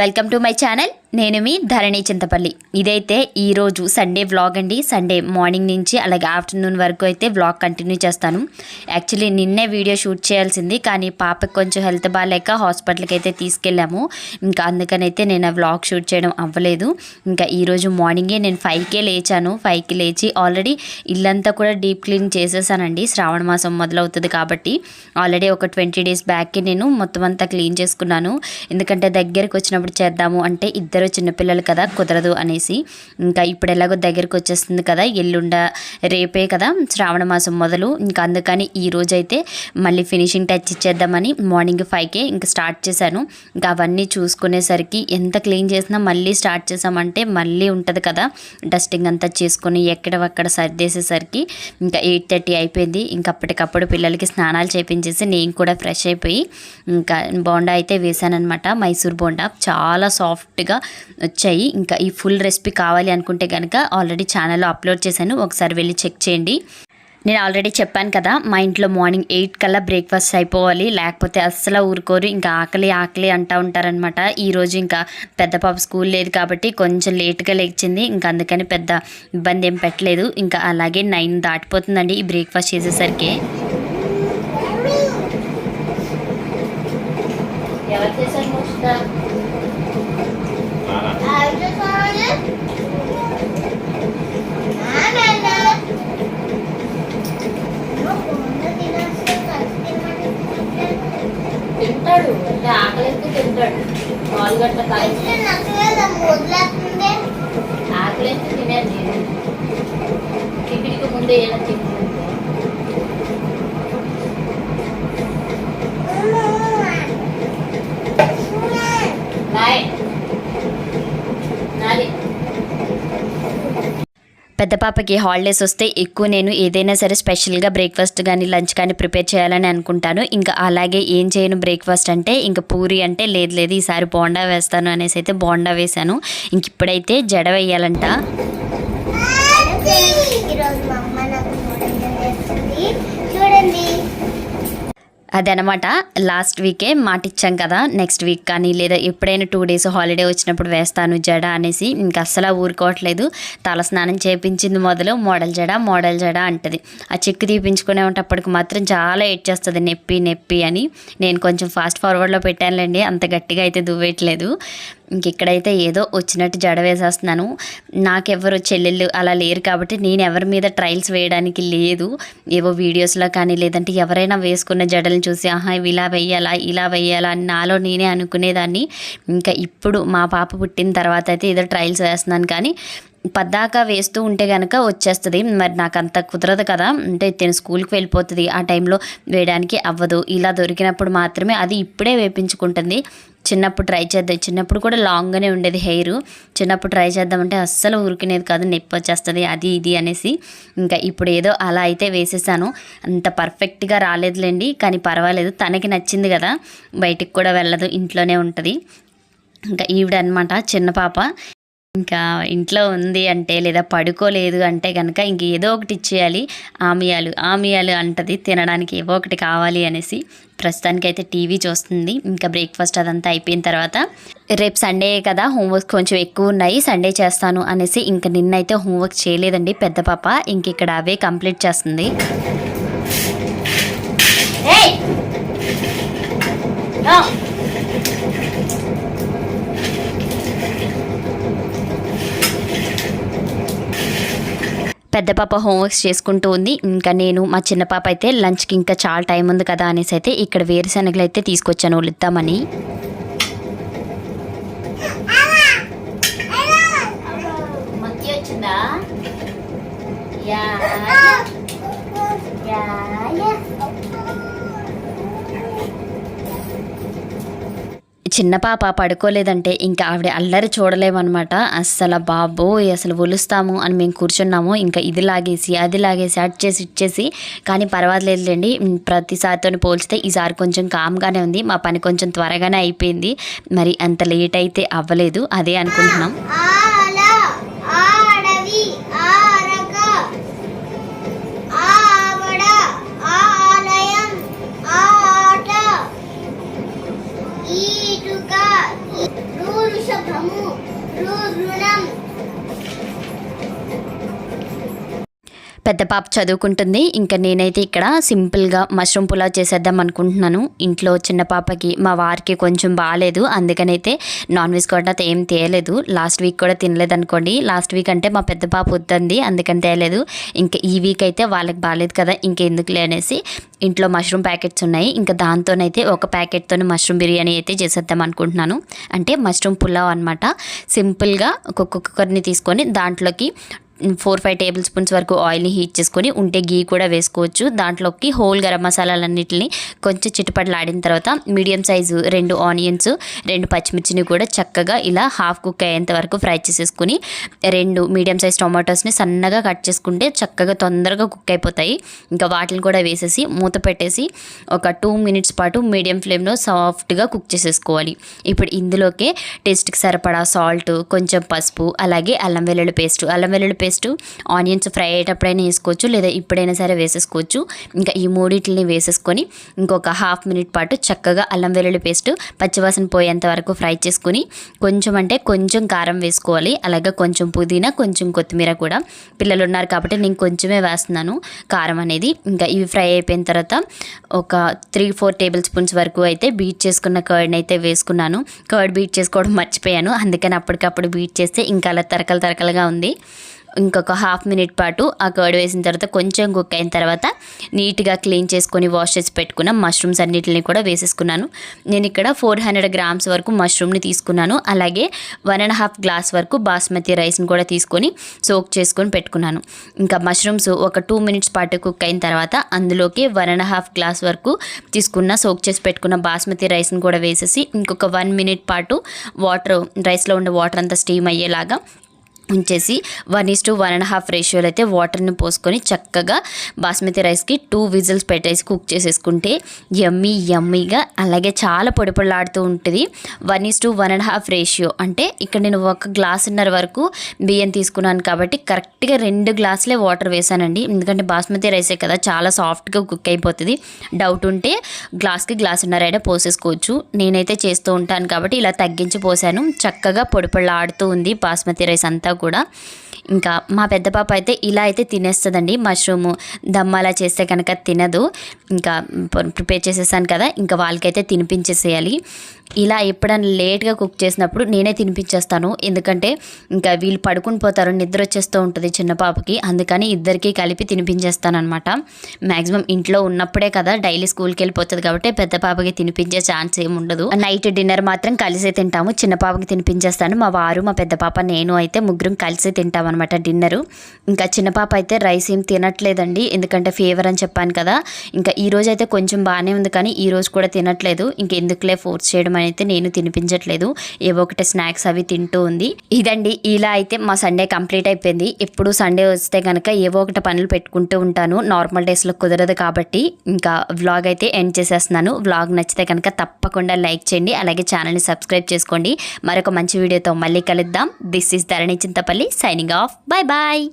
Welcome to my channel. నేను మీ ధరణి చింతపల్లి. ఇదైతే ఈరోజు సండే వ్లాగ్ అండి. సండే మార్నింగ్ నుంచి అలాగే ఆఫ్టర్నూన్ వరకు అయితే వ్లాగ్ కంటిన్యూ చేస్తాను. యాక్చువల్లీ నిన్నే వీడియో షూట్ చేయాల్సింది కానీ పాపకి కొంచెం హెల్త్ బాగాలేక హాస్పిటల్కి అయితే తీసుకెళ్ళాము. ఇంకా అందుకనైతే నేను ఆ వ్లాగ్ షూట్ చేయడం అవ్వలేదు. ఇంకా ఈరోజు మార్నింగే నేను ఫైవ్కే లేచాను. ఫైవ్కి లేచి ఆల్రెడీ ఇల్లంతా కూడా డీప్ క్లీన్ చేసేసానండి. శ్రావణ మాసం మొదలవుతుంది కాబట్టి ఆల్రెడీ ఒక ట్వంటీ డేస్ బ్యాక్కి నేను మొత్తం అంతా క్లీన్ చేసుకున్నాను. ఎందుకంటే దగ్గరికి వచ్చినప్పుడు చేద్దాము అంటే ఇద్దరు చిన్నపిల్లలు కదా కుదరదు అనేసి. ఇంకా ఇప్పుడు ఎలాగో దగ్గరికి వచ్చేస్తుంది కదా ఎల్లుండ రేపే కదా శ్రావణ మాసం మొదలు. ఇంకా అందుకని ఈ రోజైతే మళ్ళీ ఫినిషింగ్ టచ్ ఇచ్చేద్దామని మార్నింగ్ ఫైవ్కే ఇంకా స్టార్ట్ చేశాను. ఇంకా అవన్నీ చూసుకునేసరికి ఎంత క్లీన్ చేసినా మళ్ళీ స్టార్ట్ చేసామంటే మళ్ళీ ఉంటుంది కదా డస్టింగ్ అంతా చేసుకొని ఎక్కడవక్కడ సర్దేసేసరికి ఇంకా ఎయిట్ థర్టీ అయిపోయింది. ఇంకా అప్పటికప్పుడు పిల్లలకి స్నానాలు చేపించేసి నేను కూడా ఫ్రెష్ అయిపోయి ఇంకా బోండా అయితే వేసానమాట మైసూర్ బోండా. చాలా సాఫ్ట్గా వచ్చాయి. ఇంకా ఈ ఫుల్ రెసిపీ కావాలి అనుకుంటే కనుక ఆల్రెడీ ఛానల్లో అప్లోడ్ చేశాను. ఒకసారి వెళ్ళి చెక్ చేయండి. నేను ఆల్రెడీ చెప్పాను కదా మా ఇంట్లో మార్నింగ్ ఎయిట్ కల్లా బ్రేక్ఫాస్ట్ అయిపోవాలి. లేకపోతే అస్సలు ఊరుకోరు. ఇంకా ఆకలి ఆకలి అంటూ ఉంటారనమాట ఈరోజు ఇంకా పెద్ద పాప స్కూల్ లేదు కాబట్టి కొంచెం లేట్గా లేచింది. ఇంకా అందుకని పెద్ద ఇబ్బంది ఏం పెట్టలేదు. ఇంకా అలాగే నైన్ దాటిపోతుందండి ఈ బ్రేక్ఫాస్ట్ చేసేసరికి. ముందే పెద్ద పాపకి హాలిడేస్ వస్తే ఎక్కువ నేను ఏదైనా సరే స్పెషల్గా బ్రేక్ఫాస్ట్ కానీ లంచ్ కానీ ప్రిపేర్ చేయాలని అనుకుంటాను. ఇంకా అలాగే ఏం చేయను బ్రేక్ఫాస్ట్ అంటే ఇంకా పూరి అంటే లేదు లేదు ఈసారి బోండా వేస్తాను అనేసి అయితే బోండా వేశాను. ఇంక ఇప్పుడైతే జడ వేయాలంట ఈరోజు మా అమ్మ నాకు నూడిల్స్ చేస్తుంది చూడండి అదనమాట. లాస్ట్ వీకే మాట ఇచ్చాం కదా నెక్స్ట్ వీక్ కానీ లేదా ఎప్పుడైనా టూ డేస్ హాలిడే వచ్చినప్పుడు వేస్తాను జడ అనేసి ఇంకా అస్సలు ఊరుకోవట్లేదు. తల స్నానం చేపించింది మొదలు మోడల్ జడ మోడల్ జడ అంటది. ఆ చెక్కు తీపించుకునే ఉంటప్పటికి మాత్రం చాలా ఏడ్ చేస్తుంది నెప్పి నెప్పి అని. నేను కొంచెం ఫాస్ట్ ఫార్వర్డ్లో పెట్టానులేండి అంత గట్టిగా అయితే దువ్వేయట్లేదు. ఇంక ఇక్కడైతే ఏదో వచ్చినట్టు జడ వేసేస్తున్నాను నాకెవరు చెల్లెళ్ళు అలా లేరు కాబట్టి నేను ఎవరి మీద ట్రయల్స్ వేయడానికి లేదు. ఏవో వీడియోస్లో కానీ లేదంటే ఎవరైనా వేసుకున్న జడలను చూసి ఆహా ఇవి ఇలా వెయ్యాలా ఇలా వేయాలా అని నాలో నేనే అనుకునేదాన్ని. ఇంకా ఇప్పుడు మా పాప పుట్టిన తర్వాత అయితే ఏదో ట్రయల్స్ వేస్తున్నాను కానీ పద్దాకా వేస్తూ ఉంటే కనుక వచ్చేస్తుంది. మరి నాకు అంత కుదరదు కదా. అంటే తిను స్కూల్కి వెళ్ళిపోతుంది. ఆ టైంలో వేయడానికి అవ్వదు. ఇలా దొరికినప్పుడు మాత్రమే అది ఇప్పుడే వేపించుకుంటుంది. చిన్నప్పుడు ట్రై చేద్దాం. చిన్నప్పుడు కూడా లాంగ్గానే ఉండేది హెయిర్. చిన్నప్పుడు ట్రై చేద్దామంటే అస్సలు ఉరికినేది కాదు. నొప్పి వచ్చేస్తుంది అది ఇది అనేసి. ఇంకా ఇప్పుడు ఏదో అలా అయితే వేసేసాను. అంత పర్ఫెక్ట్గా రాలేదులేండి కానీ పర్వాలేదు. తనకి నచ్చింది కదా బయటికి కూడా వెళ్ళదు ఇంట్లోనే ఉంటుంది. ఇంకా ఈవిడ అనమాట చిన్న పాప. ఇంకా ఇంట్లో ఉంది అంటే లేదా పడుకోలేదు అంటే కనుక ఇంక ఏదో ఒకటి ఇచ్చేయాలి. ఆమియాలు ఆమియాలు అంటది తినడానికి ఏవో ఒకటి కావాలి అనేసి ప్రస్తుతానికి అయితే టీవీ చూస్తుంది. ఇంకా బ్రేక్ఫాస్ట్ అదంతా అయిపోయిన తర్వాత రేపు సండే కదా హోంవర్క్ కొంచెం ఎక్కువ ఉన్నాయి సండే చేస్తాను అనేసి ఇంకా నిన్నైతే హోంవర్క్ చేయలేదండి పెద్ద పాప. ఇంక ఇక్కడ అవే కంప్లీట్ చేస్తుంది. పెద్ద పాప హోంవర్క్స్ చేసుకుంటూ ఉంది. ఇంకా నేను మా చిన్న పాప అయితే లంచ్కి ఇంకా చాలా టైం ఉంది కదా అనేసి అయితే ఇక్కడ వేరుశనగలు అయితే తీసుకొచ్చాను వలుద్దామని. వచ్చిందా? చిన్న పాప పడుకోలేదంటే ఇంకా ఆవిడ అల్లరి చూడలేమన్నమాట. అస్సలు బాబోయ్ అసలు ఒలుస్తాము అని మేము కూర్చున్నాము. ఇంకా ఇది లాగేసి అది లాగేసి అట్ చేసి ఇచ్చేసి కానీ పర్వాలేదులేండి ప్రతిసారితో పోల్చితే ఈసారి కొంచెం కామ్గానే ఉంది. మా పని కొంచెం త్వరగానే అయిపోయింది. మరి అంత లేట్ అయితే అవ్వలేదు. అదే అనుకుంటున్నాం. పెద్ద పాప చదువుకుంటుంది. ఇంకా నేనైతే ఇక్కడ సింపుల్గా మష్రూమ్ పులావ్ చేసేద్దాం అనుకుంటున్నాను. ఇంట్లో చిన్న పాపకి మా వారికి కొంచెం బాగాలేదు. అందుకనైతే నాన్ వెజ్ కూడా ఏం తేయలేదు లాస్ట్ వీక్ కూడా తినలేదు అనుకోండి. లాస్ట్ వీక్ అంటే మా పెద్ద పాప వద్దంది. అందుకని తేయలేదు ఇంకా ఈ వీక్ అయితే వాళ్ళకి బాగాలేదు కదా. ఇంకెందుకు అనేసి ఇంట్లో మష్రూమ్ ప్యాకెట్స్ ఉన్నాయి. ఇంకా దాంతోనైతే ఒక ప్యాకెట్తో మష్రూమ్ బిర్యానీ అయితే చేసేద్దాం అనుకుంటున్నాను. అంటే మష్రూమ్ పులావ్ అనమాట సింపుల్గా ఒక్కొక్క కుక్కర్ని తీసుకొని దాంట్లోకి ఫోర్ ఫైవ్ టేబుల్ స్పూన్స్ వరకు ఆయిల్ని హీట్ చేసుకొని ఉంటే గీ కూడా వేసుకోవచ్చు. దాంట్లోకి హోల్ గరం మసాలాలన్నిటిని కొంచెం చిటపటలాడిన తర్వాత మీడియం సైజు రెండు ఆనియన్స్ రెండు పచ్చిమిర్చిని కూడా చక్కగా ఇలా హాఫ్ కుక్ అయ్యేంత వరకు ఫ్రై చేసేసుకుని రెండు మీడియం సైజ్ టొమాటోస్ని సన్నగా కట్ చేసుకుంటే చక్కగా తొందరగా కుక్ అయిపోతాయి. ఇంకా వాటిని కూడా వేసేసి మూత పెట్టేసి ఒక టూ మినిట్స్ పాటు మీడియం ఫ్లేమ్లో సాఫ్ట్గా కుక్ చేసేసుకోవాలి. ఇప్పుడు ఇందులోకే టేస్ట్కి సరిపడా సాల్ట్ కొంచెం పసుపు అలాగే అల్లం వెల్లుల్లి పేస్ట్. అల్లం వెల్లుల్లి పేస్ట్ ఆనియన్స్ ఫ్రై అయ్యేటప్పుడైనా వేసుకోవచ్చు లేదా ఇప్పుడైనా సరే వేసేసుకోవచ్చు. ఇంకా ఈ మూడింటిని వేసేసుకొని ఇంకొక హాఫ్ మినిట్ పాటు చక్కగా అల్లం వెల్లుల్లి పేస్ట్ పచ్చివాసన పోయేంత వరకు ఫ్రై చేసుకుని కొంచెం అంటే కొంచెం కారం వేసుకోవాలి. అలాగే కొంచెం పుదీనా కొంచెం కొత్తిమీర కూడా. పిల్లలు ఉన్నారు కాబట్టి నేను కొంచెమే వేస్తున్నాను కారం అనేది. ఇంకా ఇవి ఫ్రై అయిపోయిన తర్వాత ఒక త్రీ ఫోర్ టేబుల్ స్పూన్స్ వరకు అయితే బీట్ చేసుకున్న కర్డ్ని అయితే వేసుకున్నాను. కర్డ్ బీట్ చేసుకోవడం మర్చిపోయాను. అందుకని అప్పటికప్పుడు బీట్ చేస్తే ఇంకా అలా తరకలు తరకలుగా ఉంది. ఇంకొక హాఫ్ మినిట్ పాటు ఆ కర్డ్ వేసిన తర్వాత కొంచెం కుక్ అయిన తర్వాత నీట్గా క్లీన్ చేసుకొని వాష్ చేసి పెట్టుకున్న మష్రూమ్స్ అన్నిటిని కూడా వేసేసుకున్నాను. నేను ఇక్కడ ఫోర్ హండ్రెడ్ గ్రామ్స్ వరకు మష్రూమ్ని తీసుకున్నాను. అలాగే వన్ అండ్ హాఫ్ గ్లాస్ వరకు బాస్మతి రైస్ని కూడా తీసుకొని సోక్ చేసుకొని పెట్టుకున్నాను. ఇంకా మష్రూమ్స్ ఒక టూ మినిట్స్ పాటు కుక్ అయిన తర్వాత అందులోకి వన్ అండ్ హాఫ్ గ్లాస్ వరకు తీసుకున్న సోక్ చేసి పెట్టుకున్న బాస్మతి రైస్ని కూడా వేసేసి ఇంకొక వన్ మినిట్ పాటు వాటర్ రైస్లో ఉండే వాటర్ అంతా స్టీమ్ అయ్యేలాగా ఉంచేసి one is to one and half రేషియోలో అయితే వాటర్ని పోసుకొని చక్కగా బాస్మతి రైస్కి టూ విజిల్స్ పెట్టేసి కుక్ చేసేసుకుంటే యమ్మీ యమ్మీగా అలాగే చాలా పొడి పొడిలాడుతూ ఉంటుంది. One is to one and half ratio అంటే ఇక్కడ నేను ఒక గ్లాసున్నర వరకు బియ్యం తీసుకున్నాను కాబట్టి కరెక్ట్గా రెండు గ్లాసులే వాటర్ వేసానండి. ఎందుకంటే బాస్మతి రైసే కదా చాలా సాఫ్ట్గా కుక్ అయిపోతుంది. డౌట్ ఉంటే గ్లాస్కి గ్లాసున్నర అయినా పోసేసుకోవచ్చు. నేనైతే చేస్తూ ఉంటాను కాబట్టి ఇలా తగ్గించి పోసాను. చక్కగా పొడి పొడిలాడుతూ ఉంది బాస్మతి రైస్ అంతా కూడా. ఇంకా మా పెద్ద పాప అయితే ఇలా అయితే తినేస్తుందండి. మష్రూమ్ దమ్ అలా చేస్తే కనుక తినదు. ఇంకా ప్రిపేర్ చేసేసాను కదా ఇంకా వాళ్ళకైతే తినిపించేసేయాలి. ఇలా ఎప్పుడైనా లేట్గా కుక్ చేసినప్పుడు నేనే తినిపించేస్తాను. ఎందుకంటే ఇంకా వీళ్ళు పడుకుని పోతారు నిద్ర వచ్చేస్తూ ఉంటుంది చిన్న పాపకి. అందుకని ఇద్దరికి కలిపి తినిపించేస్తానమాట మ్యాక్సిమం ఇంట్లో ఉన్నప్పుడే కదా డైలీ స్కూల్కి వెళ్ళిపోతుంది కాబట్టి పెద్ద పాపకి తినిపించే ఛాన్స్ ఏమి ఉండదు. నైట్ డిన్నర్ మాత్రం కలిసే తింటాము. చిన్న పాపకి తినిపించేస్తాను. మా వారు మా పెద్ద పాప నేను అయితే ముగ్గురం కలిసి తింటాం అనమాట డిన్నరు. ఇంకా చిన్న పాప అయితే రైస్ ఏం తినట్లేదండి. ఎందుకంటే ఫీవర్ అని చెప్పాను కదా. ఇంకా ఈరోజు అయితే కొంచెం బాగానే ఉంది కానీ ఈరోజు కూడా తినట్లేదు. ఇంకెందుకులే ఫోర్స్ చేయడం అయితే నేను తినిపించట్లేదు. ఏవో ఒకటి స్నాక్స్ అవి తింటూ ఉంది. ఇదండి ఇలా అయితే మా సండే కంప్లీట్ అయిపోయింది. ఎప్పుడు సండే వస్తే కనుక ఏవో ఒకటి పనులు పెట్టుకుంటూ ఉంటాను. నార్మల్ డేస్లో కుదరదు కాబట్టి ఇంకా వ్లాగ్ అయితే ఎండ్ చేసేస్తున్నాను. వ్లాగ్ నచ్చితే కనుక తప్పకుండా లైక్ చేయండి. అలాగే ఛానల్ని సబ్స్క్రైబ్ చేసుకోండి. మరొక మంచి వీడియోతో మళ్ళీ కలుద్దాం. This is Dharani Chintapalli signing off. Bye bye.